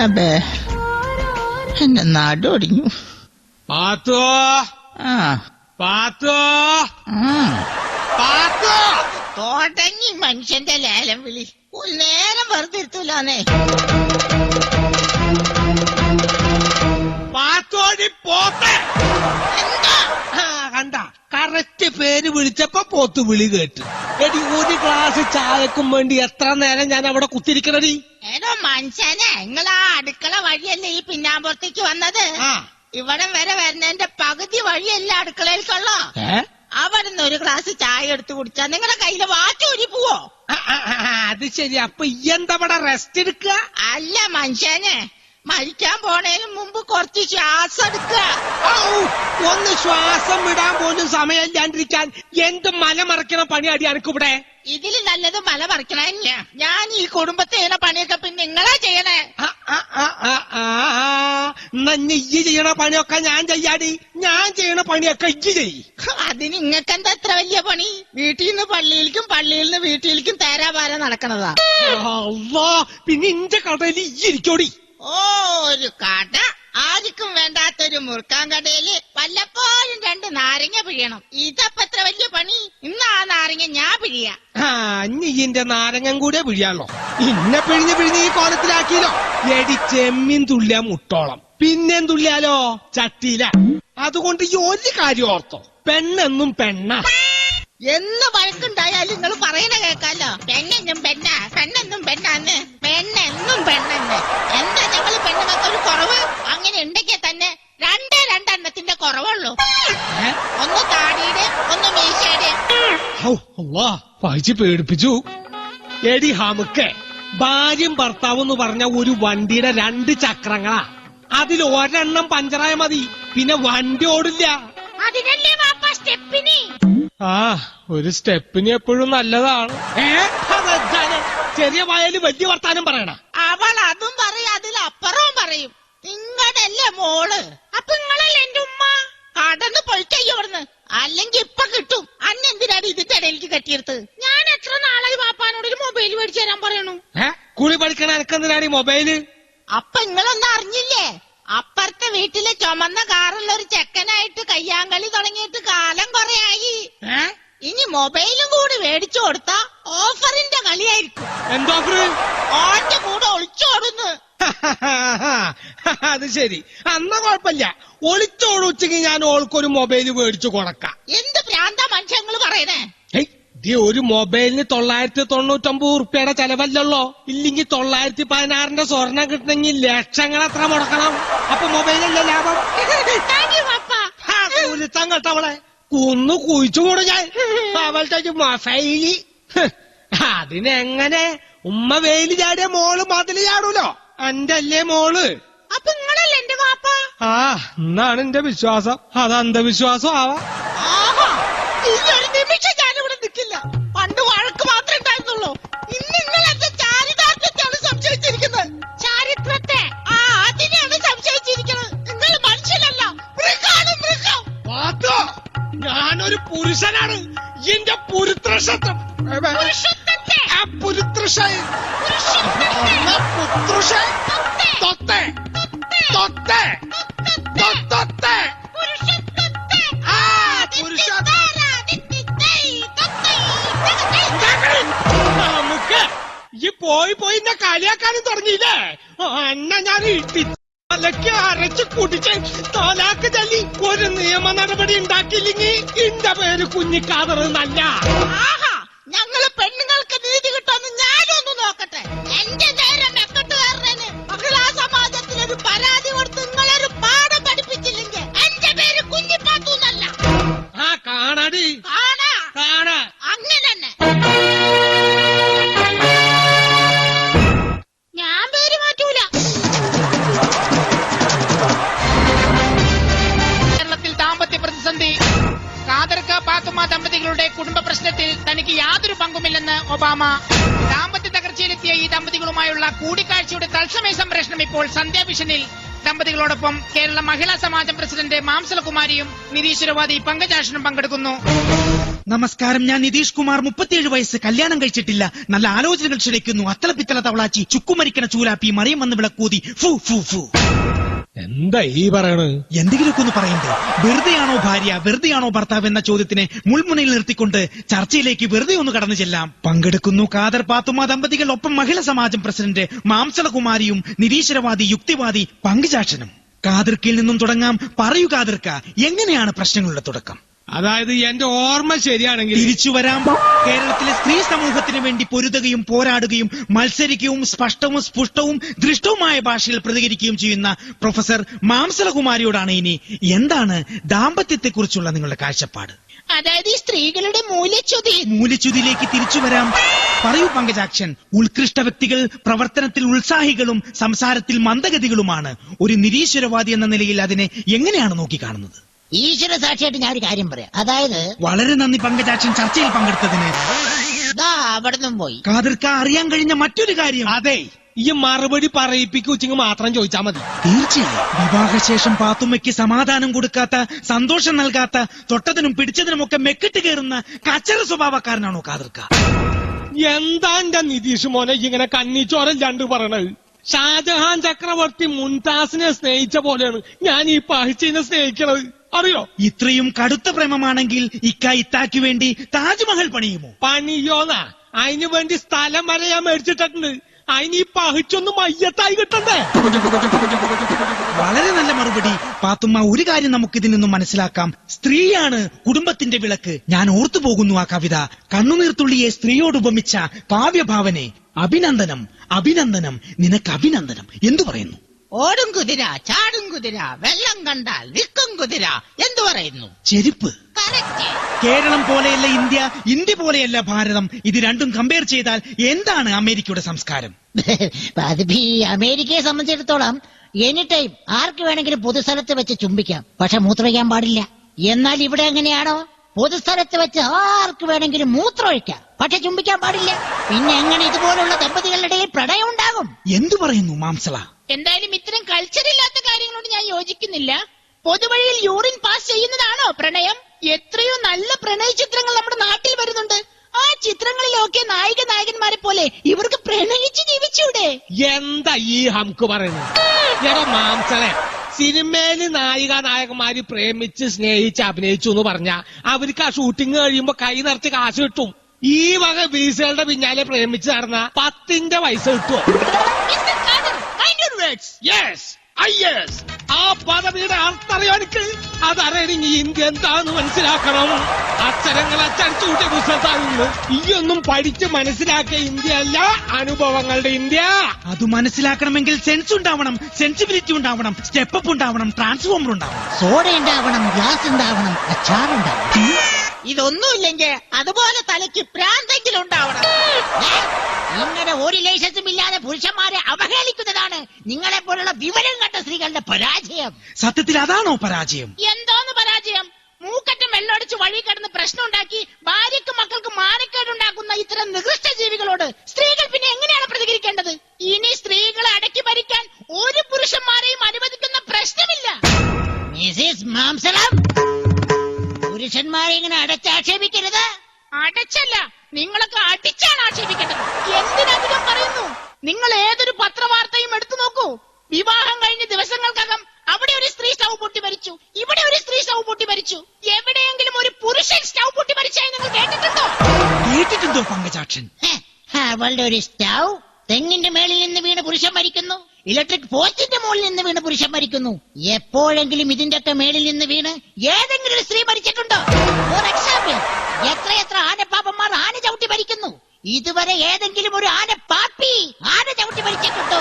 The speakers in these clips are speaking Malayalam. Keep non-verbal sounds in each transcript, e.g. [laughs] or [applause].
അബേ എന്റെ നാടൊടിഞ്ഞു പാത്തോ? ആ. പാത്തോ? ആ. പാത്തോ? തുടങ്ങി മനുഷ്യന്റെ ലേലം വിളി. ഒരു നേരം വെറുതെ ഇരുത്തൂലാന്നേ. പാത്തോടി പോത്തെ എന്താ ആ, കണ്ട കറക്റ്റ് പേര് വിളിച്ചപ്പോ പോത്ത് വിളി കേട്ട്. എടി ഒരു ഗ്ലാസ് ചായക്കും വേണ്ടി എത്ര നേരം ഞാൻ അവിടെ കുത്തിരിക്കണടി? ഏതോ മനുഷ്യനെ നിങ്ങളാ അടുക്കള വഴിയല്ലേ ഈ പിന്നാമ്പുറത്തേക്ക് വന്നത്? ആ. ഇവിടം വരെ വരുന്നതിന്റെ പകുതി വഴിയല്ല അടുക്കളയിലേക്കുള്ളോ? ഏ? അവിടുന്ന് ഒരു ഗ്ലാസ് ചായ എടുത്തു കുടിച്ചാ നിങ്ങളുടെ കയ്യിൽ വാറ്റ് ഊരി പോവോ? ആ, ആ, ആ, ആ, അത് ശരി. അപ്പൊ ഇവിടെ റെസ്റ്റ് എടുക്കുക? അല്ല മനുഷ്യനെ മരിക്കാൻ പോണേന് മുമ്പ് കുറച്ച് ശ്വാസം എടുക്ക ഒന്ന് ശ്വാസം വിടാൻ പോലും സമയമില്ലാണ്ടിരിക്കാൻ എന്ത് മല മറക്കണ പണിയാടി എനിക്കിവിടെ ഇതിൽ നല്ലത് മല പറിക്കണല്ല ഞാൻ ഈ കുടുംബത്തെ ചെയ്യണ പണിയൊക്കെ പിന്നെ നിങ്ങളാ ചെയ്യണേ. എന്നാ ഇനി ചെയ്യണ പണിയൊക്കെ ഞാൻ ചെയ്യാടി. ഞാൻ ചെയ്യണ പണിയൊക്കെ ഇജ്ജ് ചെയ് അതിന് ഇങ്ങക്കെന്താ എത്ര വലിയ പണി? വീട്ടിൽ നിന്ന് പള്ളിയിലേക്കും പള്ളിയിൽ നിന്ന് വീട്ടിലേക്കും തേരാപാര നടക്കണതാ. പിന്നെ ഇന്റെ കടയിൽ ഇരിക്കോടി. ഓ ഒരു കട. ആർക്കും വേണ്ടാത്തൊരു മുറുക്കാൻ കടയിൽ വല്ലപ്പോഴും രണ്ട് നാരങ്ങ പിഴിയണം. ഇതപ്പ എത്ര വലിയ പണി? ഇന്ന് ആ നാരങ്ങ ഞാൻ പിഴിയാ. ഇനി ഇന്റെ നാരങ്ങൻ കൂടെ പിഴിയാണല്ലോ ഇന്നെ പിഴിഞ്ഞ് പിഴിഞ്ഞ് ഈ കോലത്തിലാക്കിയല്ലോ. എടി ചെമ്മീൻ തുല്യ മുട്ടോളം. പിന്നെയും തുല്യാലോ ചട്ടിയില. അതുകൊണ്ട് ഈ ഒരു കാര്യം ഓർത്തോ. പെണ്ണെന്നും പെണ്ണ. എന്ന് വഴക്കുണ്ടായാലും നിങ്ങൾ പറയണ കേക്കാലോ പെണ്ണെന്നും പെണ്ണ പെണ്ണെന്നും പെണ്ണാന്ന് പെണ്ണെന്നും പെണ്ണെന്ന്. എന്താ ഞങ്ങൾ പെണ്ണുമൊക്കെ കുറവ്? അങ്ങനെ ഉണ്ടെങ്കിൽ തന്നെ രണ്ടേ രണ്ടെണ്ണത്തിന്റെ കുറവുള്ളൂ. ഒന്ന് താടിയുടെ ഒന്ന് മീശയുടെ. വായിച്ച് പേടിപ്പിച്ചു. എടി ഹാമുക്ക് ഭാര്യയും ഭർത്താവും എന്ന് പറഞ്ഞ ഒരു വണ്ടിയുടെ രണ്ട് ചക്രങ്ങളാ. അതിൽ ഒരെണ്ണം പഞ്ചറായ മതി പിന്നെ വണ്ടി ഓടില്ല. അതിനല്ലേ ആ ഒരു സ്റ്റെപ്പിന് എപ്പോഴും നല്ലതാണ്. ഏ? ചെറിയ വായാൽ വലിയ വർത്താനം പറയണ. അവൾ അതും പറയും അതിലപ്പുറവും പറയും. നിങ്ങടല്ലേ മോൾ? അപ്പൊ നിങ്ങളല്ലേ എന്റെ ഉമ്മ? കടന്ന് പൊളിക്കയ്യോ അവിടുന്ന് അല്ലെങ്കിൽ ഇപ്പൊ കിട്ടും. അന്ന് എന്തിനാണ് ഇതിന്റെ ഇടയിലേക്ക് കെട്ടിയെടുത്ത്? ഞാൻ എത്ര നാളായി വാപ്പാനോട് ഒരു മൊബൈൽ മേടിച്ചു തരാൻ പറയണു? ഏ? കുളി പഠിക്കണ എനക്കെന്തിനാണ് ഈ മൊബൈൽ? അപ്പൊ നിങ്ങളൊന്നും അറിഞ്ഞില്ലേ? അപ്പുറത്തെ വീട്ടിലെ ചുമന്ന കാറുള്ള ഒരു ചെക്കനായിട്ട് കയ്യാങ്കളി തുടങ്ങിയിട്ട് കാലം കൊറേയായി. ഇനി മൊബൈലും കൂടി മേടിച്ചു കൊടുത്ത ഓഫറിന്റെ കളിയായിരിക്കും. എന്തോ ഓന്റെ കൂടെ ഒളിച്ചോടുന്നു. അത് ശരി. അന്ന കുഴപ്പമില്ല. ഒളിച്ചോടുച്ചെങ്കിൽ ഞാൻ ഓൾക്കൊരു മൊബൈൽ മേടിച്ചു കൊടുക്കാം. എന്ത് ഭ്രാന്ത മനുഷ്യങ്ങൾ പറയണേ? ദേ ഒരു മൊബൈലിന് തൊള്ളായിരത്തി തൊണ്ണൂറ്റൊമ്പത് ഉറുപ്പിയുടെ ചെലവല്ലല്ലോ. ഇല്ലെങ്കിൽ തൊള്ളായിരത്തി പതിനാറിന്റെ സ്വർണം കിട്ടണമെങ്കിൽ ലക്ഷങ്ങൾ അത്ര മുടക്കണം? അപ്പൊ മൊബൈലല്ലേ ലാഭം? കുരുത്തം കേട്ടവളെ കുന്നു കുഴിച്ചുകൂടെ ഞാൻ. അവളുടെ മൊബൈലി അതിനെങ്ങനെ? ഉമ്മ വെയിൽ ചാടിയ മോൾ മതിൽ ചാടൂലോ? എന്റെ അല്ലേ മോൾ. അപ്പൊ നിങ്ങളല്ലേ എന്റെ ആ എന്നാണ് എന്റെ വിശ്വാസം. അത് അന്ധവിശ്വാസം ആവാ. ആ പുരുഷ നമുക്ക് ഈ പോയി പോയി എന്നെ കളിയാക്കാനും തുടങ്ങിയില്ലേ? അന്ന ഞാൻ തലക്ക് അരച്ച് കുടിച്ച് തലാക്ക് തല്ലി ഒരു നിയമ നടപടി ഉണ്ടാക്കിയില്ലെങ്കിൽ എന്റെ പേര് കുഞ്ഞിക്കാതർ നല്ല ഒബാമ ദാമ്പത്യ തകർച്ചയിലെത്തിയ ഈ ദമ്പതികളുമായുള്ള കൂടിക്കാഴ്ചയുടെ തത്സമയ സംപ്രേഷണം ഇപ്പോൾ സന്ധ്യാഭിഷനിൽ ദമ്പതികളോടൊപ്പം കേരള മഹിളാ സമാജം പ്രസിഡന്റ് മാംസലകുമാരിയും നിരീശ്വരവാദി പങ്കജാഷനും പങ്കെടുക്കുന്നു. നമസ്കാരം ഞാൻ നിതീഷ് കുമാർ. മുപ്പത്തിയേഴ് വയസ്സ് കല്യാണം കഴിച്ചിട്ടില്ല. നല്ല ആലോചനകൾ ക്ഷണിക്കുന്നു. അത്തലപ്പിത്തല തവളാച്ചി ചുക്കുമരിക്കണ ചൂലാപ്പി മറിയം വന്ന് വിളക്കൂതി. ഫു ഫു ഫു. എന്താ ഈ പറയണ് എന്തെങ്കിലുമൊക്കെ ഒന്ന് പറയണ്ടേ വെറുതെയാണോ ഭാര്യ? വെറുതെയാണോ ഭർത്താവ് എന്ന ചോദ്യത്തിനെ മുൾമുനയിൽ നിർത്തിക്കൊണ്ട് ചർച്ചയിലേക്ക് വെറുതെ ഒന്ന് കടന്നു ചെല്ലാം. പങ്കെടുക്കുന്നു കാദർ പാത്തുമ്മ ദമ്പതികൾ ഒപ്പം മഹിളാ സമാജം പ്രസിഡന്റ് മാംസളകുമാരിയും നിരീശ്വരവാദി യുക്തിവാദി പങ്കുചാക്ഷനും കാതിർക്കിൽ നിന്നും തുടങ്ങാം. പറയൂ എങ്ങനെയാണ് പ്രശ്നങ്ങളുടെ തുടക്കം? അതായത് എന്റെ ഓർമ്മ ശരിയാണെങ്കിൽ തിരിച്ചു വരാം കേരളത്തിലെ സ്ത്രീ സമൂഹത്തിന് വേണ്ടി പൊരുതുകയും പോരാടുകയും മത്സരിക്കുകയും സ്പഷ്ടവും സ്പുഷ്ടവും ദൃഷ്ടവുമായ ഭാഷയിൽ പ്രതികരിക്കുകയും ചെയ്യുന്ന പ്രൊഫസർ മാംസലകുമാരിയോടാണ് ഇനി എന്താണ് ദാമ്പത്യത്തെക്കുറിച്ചുള്ള നിങ്ങളുടെ കാഴ്ചപ്പാട്? അതായത് ഈ സ്ത്രീകളുടെ മൂല്യച്യുതി. മൂല്യച്യുതിയിലേക്ക് തിരിച്ചു വരാം. പറയൂ പങ്കജാക്ഷൻ. ഉത്കൃഷ്ട വ്യക്തികൾ പ്രവർത്തനത്തിൽ ഉത്സാഹികളും സംസാരത്തിൽ മന്ദഗതികളുമാണ്. ഒരു നിരീശ്വരവാദി എന്ന നിലയിൽ അതിനെ എങ്ങനെയാണ് നോക്കിക്കാണുന്നത്? ഈശ്വര സാക്ഷിയായിട്ട് ഞാൻ ഒരു കാര്യം പറയാം. അതായത് വളരെ നന്ദി പങ്കജാക്ഷൻ ചർച്ചയിൽ പങ്കെടുത്തതിന്. ദാ അവിടുന്നും പോയി. കാതിർക്ക അറിയാൻ കഴിഞ്ഞ മറ്റൊരു കാര്യം. അതെ ഈ മറുപടി പറയിപ്പിക്കുച്ചിങ് മാത്രം ചോദിച്ചാ മതി. തീർച്ചയായും. വിവാഹശേഷം പാത്തുമ്മയ്ക്ക് സമാധാനം കൊടുക്കാത്ത സന്തോഷം നൽകാത്ത തൊട്ടതിനും പിടിച്ചതിനുമൊക്കെ മെക്കിട്ട് കയറുന്ന കച്ചറ സ്വഭാവക്കാരനാണോ കാതിർക്ക? എന്താ എന്റെ നിതീഷ് മോനെ ഇങ്ങനെ കണ്ണിച്ചോരൻ രണ്ട് പറയണത്? ഷാജഹാൻ ചക്രവർത്തി മുൻതാസിനെ സ്നേഹിച്ച പോലെയാണ് ഞാൻ ഈ പഹിച്ചിനെ സ്നേഹിക്കണത്. അറിയോ? ഇത്രയും കടുത്ത പ്രേമമാണെങ്കിൽ ഇക്ക ഇത്താക്ക് വേണ്ടി താജ്മഹൽ പണിയുമോ? പണിയോന്നാ? അതിനു വേണ്ടി സ്ഥലം വരെ ഞാൻ മേടിച്ചിട്ടുണ്ട്. അതിന് ഈ പഹിച്ചൊന്ന് മയ്യത്തായി കിട്ടണ്ടേ? വളരെ നല്ല മറുപടി. പാത്തുമ്മ ഒരു കാര്യം നമുക്ക് ഇതിൽ നിന്നും മനസ്സിലാക്കാം. സ്ത്രീയാണ് കുടുംബത്തിന്റെ വിളക്ക്. ഞാൻ ഓർത്തു പോകുന്നു ആ കവിത. കണ്ണുനീർത്തുള്ളിയെ സ്ത്രീയോട് ഉപമിച്ച കാവ്യഭാവനെ. അഭിനന്ദനം അഭിനന്ദനം. നിനക്ക് അഭിനന്ദനം. എന്തു പറയുന്നു? ഓടും കുതിര ചാടും കുതിര വെള്ളം കണ്ടാൽ വിൽക്കും കുതിര. എന്തു പറയുന്നു? ചെരുപ്പ്. കേരളം പോലെയല്ല ഇന്ത്യ ഇന്ത്യ പോലെയല്ല ഭാരതം. ഇത് രണ്ടും കമ്പയർ ചെയ്താൽ എന്താണ് അമേരിക്കയുടെ സംസ്കാരം? [laughs] ഈ അമേരിക്കയെ സംബന്ധിച്ചിടത്തോളം എനി ടൈം ആർക്ക് വേണമെങ്കിലും പൊതുസ്ഥലത്ത് വെച്ച് ചുംബിക്കാം. പക്ഷെ മൂത്രമൊഴിക്കാൻ പാടില്ല. എന്നാൽ ഇവിടെ എങ്ങനെയാണോ? പൊതുസ്ഥലത്ത് വെച്ച് ആർക്ക് വേണമെങ്കിലും മൂത്രമൊഴിക്കാം പക്ഷെ ചുംബിക്കാൻ പാടില്ല. പിന്നെ എങ്ങനെ ഇതുപോലുള്ള ദമ്പതികളുടെ ഇടയിൽ പ്രണയം ഉണ്ടാകും? എന്തു പറയുന്നു മാംസള? എന്തായാലും ഇത്തരം കൾച്ചർ ഇല്ലാത്ത കാര്യങ്ങളോട് ഞാൻ യോജിക്കുന്നില്ല. പൊതുവഴിയിൽ യൂറിൻ പാസ് ചെയ്യുന്നതാണോ പ്രണയം? എത്രയോ നല്ല പ്രണയ ചിത്രങ്ങൾ നമ്മുടെ നാട്ടിൽ വരുന്നുണ്ട്. ആ ചിത്രങ്ങളിലൊക്കെ നായിക നായകന്മാരെ പോലെ ഇവർക്ക് പ്രണയിച്ച് ജീവിച്ചൂടെ? എന്താ ഈ ഹംക്ക് പറയുന്നത്? എടാ മാംസളെ സിനിമയിൽ നായിക നായകന്മാര് പ്രേമിച്ച് സ്നേഹിച്ച് അഭിനയിച്ചു എന്ന് പറഞ്ഞ അവർക്ക് ആ ഷൂട്ടിംഗ് കഴിയുമ്പോ കൈ നിറച്ച് കാശ് കിട്ടും. ഈ വക ബീസുകളുടെ പിന്നാലെ പ്രേമിച്ച് നടന്ന പത്തിന്റെ പൈസ കിട്ടുമോ ആ പദവിയുടെ അർത്ഥറിയോ എനിക്ക് അതറിയണെങ്കിൽ ഇന്ത്യ എന്താന്ന് മനസ്സിലാക്കണം. അക്ഷരങ്ങൾ അച്ചടിച്ചു കൂട്ടിയ പുസ്തകത്താണെന്ന് ഈയൊന്നും പഠിച്ച് മനസ്സിലാക്കിയ ഇന്ത്യ അല്ല അനുഭവങ്ങളുടെ ഇന്ത്യ. അത് മനസ്സിലാക്കണമെങ്കിൽ സെൻസ് ഉണ്ടാവണം സെൻസിബിലിറ്റി ഉണ്ടാവണം സ്റ്റെപ്പ് അപ്പ് ഉണ്ടാവണം ട്രാൻസ്ഫോമർ ഉണ്ടാവണം. സോഡ ഉണ്ടാവണം ഗ്ലാസ് ഉണ്ടാവണം അച്ചാറുണ്ടാവണം ഇതൊന്നുമില്ലെങ്കിൽ അതുപോലെ തലയ്ക്ക് പ്രാന്തെങ്കിലും ഉണ്ടാവണം? ഇങ്ങനെ ഒരു ലൈസൻസും ഇല്ലാതെ പുരുഷന്മാരെ അവഹേളിക്കുന്നതാണ് നിങ്ങളെ പോലുള്ള വിവരം കണ്ട സ്ത്രീകളുടെ പരാജയം. സത്യത്തിൽ അതാണോ പരാജയം? എന്തോന്ന് പരാജയം? മൂക്കറ്റം വെള്ളമടിച്ച് വഴി കിടന്ന് പ്രശ്നം ഉണ്ടാക്കി ഭാര്യക്കും മക്കൾക്ക് മാനക്കേടുണ്ടാക്കുന്ന ഇത്തരം നികൃഷ്ട ജീവികളോട് സ്ത്രീകൾ പിന്നെ എങ്ങനെയാണ് പ്രതികരിക്കേണ്ടത്? ഇനി സ്ത്രീകളെ അടക്കി ഭരിക്കാൻ ഒരു പുരുഷന്മാരെയും അനുവദിക്കുന്ന പ്രശ്നമില്ല. മിസിസ് മാംസളം പുരുഷന്മാരെ ഇങ്ങനെ അടച്ചാക്ഷേപിക്കരുത് അടച്ചല്ല നിങ്ങളൊക്കെ അടിച്ചാണ് ആക്ഷേപിക്കേണ്ടത്. എന്തിനധികം പറയുന്നു? നിങ്ങൾ ഏതൊരു പത്രവാർത്തയും എടുത്തു നോക്കൂ. വിവാഹം കഴിഞ്ഞ ദിവസങ്ങൾക്കകം അവിടെ ഒരു സ്ത്രീ സ്റ്റൗ പൊട്ടി മരിച്ചു. ഇവിടെ ഒരു സ്ത്രീ സ്റ്റൗ പൊട്ടി മരിച്ചു. എവിടെയെങ്കിലും ഒരു പുരുഷൻ സ്റ്റൗ പൊട്ടി മരിച്ചായി നിങ്ങൾ കേട്ടിട്ടുണ്ടോ? കേട്ടിട്ടുണ്ടോ പങ്കജാക്ഷൻ? ഹെ, അവളുടെ ഒരു സ്റ്റൗ തെങ്ങിന്റെ മേളിൽ നിന്ന് വീണ് പുരുഷൻ മരിക്കുന്നു. ഇലക്ട്രിക് പോസ്റ്റിന്റെ മുകളിൽ നിന്ന് വീണ് പുരുഷൻ മരിക്കുന്നു. എപ്പോഴെങ്കിലും ഇതിന്റെ ഒക്കെ മേളിൽ നിന്ന് വീണ് ഏതെങ്കിലും ഒരു സ്ത്രീ മരിച്ചിട്ടുണ്ടോ? ഫോർ എക്സാമ്പിൾ എത്രയെത്ര ആനപ്പാപ്പന്മാർ ആന ചവിട്ടി മരിക്കുന്നു ഇതുവരെ ഏതെങ്കിലും ഒരു ആന പാപ്പി ആന ചവിട്ടി മരിച്ചിട്ടുണ്ടോ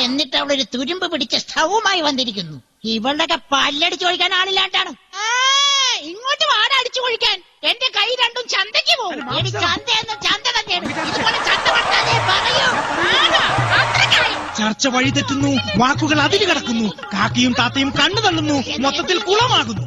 എന്നിട്ട് എന്നിട്ട് ഒരു തുരുമ്പ് പിടിച്ച സ്ഥവുമായി വന്നിരിക്കുന്നു. ഇവളുടെ പല്ലടിച്ചു കൊഴിക്കാൻ ആളില്ലാണ്ടാണ്. ഇങ്ങോട്ട് വാട അടിച്ചു കൊഴിക്കാൻ എന്റെ കൈ രണ്ടും ചന്തയ്ക്ക് പോകും. എടി ചന്ത എന്ന ചന്ത തന്നെയാണ്. ഇതുപോലെ ചന്ത പറയൂ. ചർച്ച വഴിതെറ്റുന്നു വാക്കുകൾ അതിര് കടക്കുന്നു. കാക്കിയും താത്തയും കണ്ണു തള്ളുന്നു. മൊത്തത്തിൽ കുളമാകുന്നു.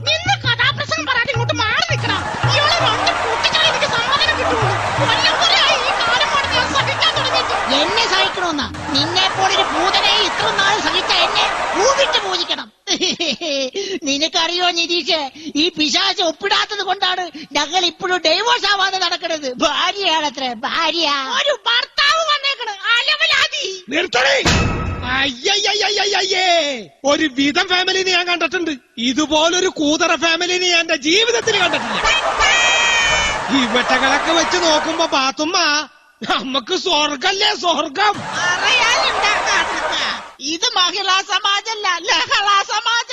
എന്നെ സഹിക്കണമെന്ന. നിന്നെ പോലൊരു ഭൂതനെ ഇത്ര നാൾ സഹിച്ച എന്നെ പൂവിട്ട് പൂജിക്കണം [laughs] നിനക്കറിയോ നിതീഷ് ഈ പിശാച് ഒപ്പിടാത്തത് കൊണ്ടാണ് ഞങ്ങൾ ഇപ്പോഴും ഡൈവോഴ്സ് ആവാതെ നടക്കുന്നത്. ഭാര്യയാണത്ര ഭാര്യ ഒരു ഭർത്താവ് വന്നേക്കണ് അലവലാതി നിർത്തണേ. അയ്യയ്യയ്യയ്യേ ഒരു വിധം ഫാമിലി ഞാൻ കണ്ടിട്ടുണ്ട്. ഇതുപോലൊരു കൂതറ ഫാമിലിനെ ഞാൻ എന്റെ ജീവിതത്തിൽ കണ്ടിട്ടില്ല. ഇവറ്റകളൊക്കെ വെച്ച് നോക്കുമ്പോ പാത്തുമ്മ നമ്മക്ക് സ്വർഗല്ലേ സ്വർഗം? ഇത് മഹിളാ സമാജല്ല ലഹളാ സമാജ.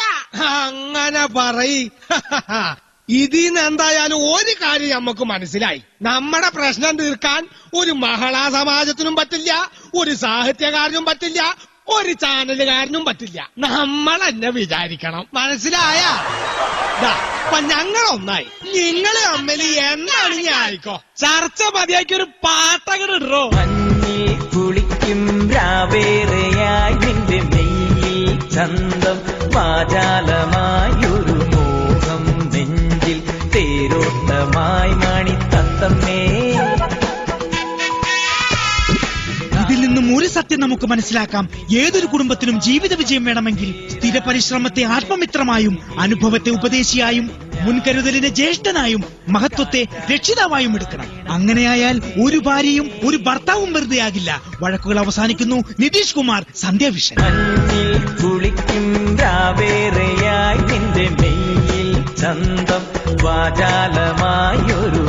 അങ്ങനെ പറയ്. [laughs] ഇതിന്ന് എന്തായാലും ഒരു കാര്യം നമുക്ക് മനസ്സിലായി. നമ്മുടെ പ്രശ്നം തീർക്കാൻ ഒരു മഹളാ സമാജത്തിനും പറ്റില്ല ഒരു സാഹിത്യകാരനും പറ്റില്ല ഒരു ചാനലുകാരനും പറ്റില്ല. നമ്മൾ എന്നെ വിചാരിക്കണം. മനസ്സിലായ? ഞങ്ങൾ ഒന്നായി. നിങ്ങൾ തമ്മിൽ എന്നാണ് ഞാൻ ആയിക്കോ? ചർച്ച മതിയാക്കി ഒരു പാട്ടകൾ ഇടോ കുളിക്കും രാവേറെയായി നിന്റെ മെയ്യിൽ ചന്തം വാചാലമായൊരു തേരോട്ടമായി മണി തത്തമ്മേ. ഇതിൽ നിന്നും ഒരു സത്യം നമുക്ക് മനസ്സിലാക്കാം. ഏതൊരു കുടുംബത്തിനും ജീവിത വിജയം വേണമെങ്കിൽ സ്ഥിര പരിശ്രമത്തെ ആത്മമിത്രമായും അനുഭവത്തെ ഉപദേശിയായും മുൻകരുതലിനെ ജ്യേഷ്ഠനായും മഹത്വത്തെ രക്ഷിതാവായും എടുക്കണം. അങ്ങനെയായാൽ ഒരു ഭാര്യയും ഒരു ഭർത്താവും വെറുതെ ആകില്ല വഴക്കുകൾ അവസാനിക്കുന്നു. നിതീഷ് കുമാർ സന്ധ്യാവിഷൻ. കുളിക്കും ചന്തം വാചാലമായൊരു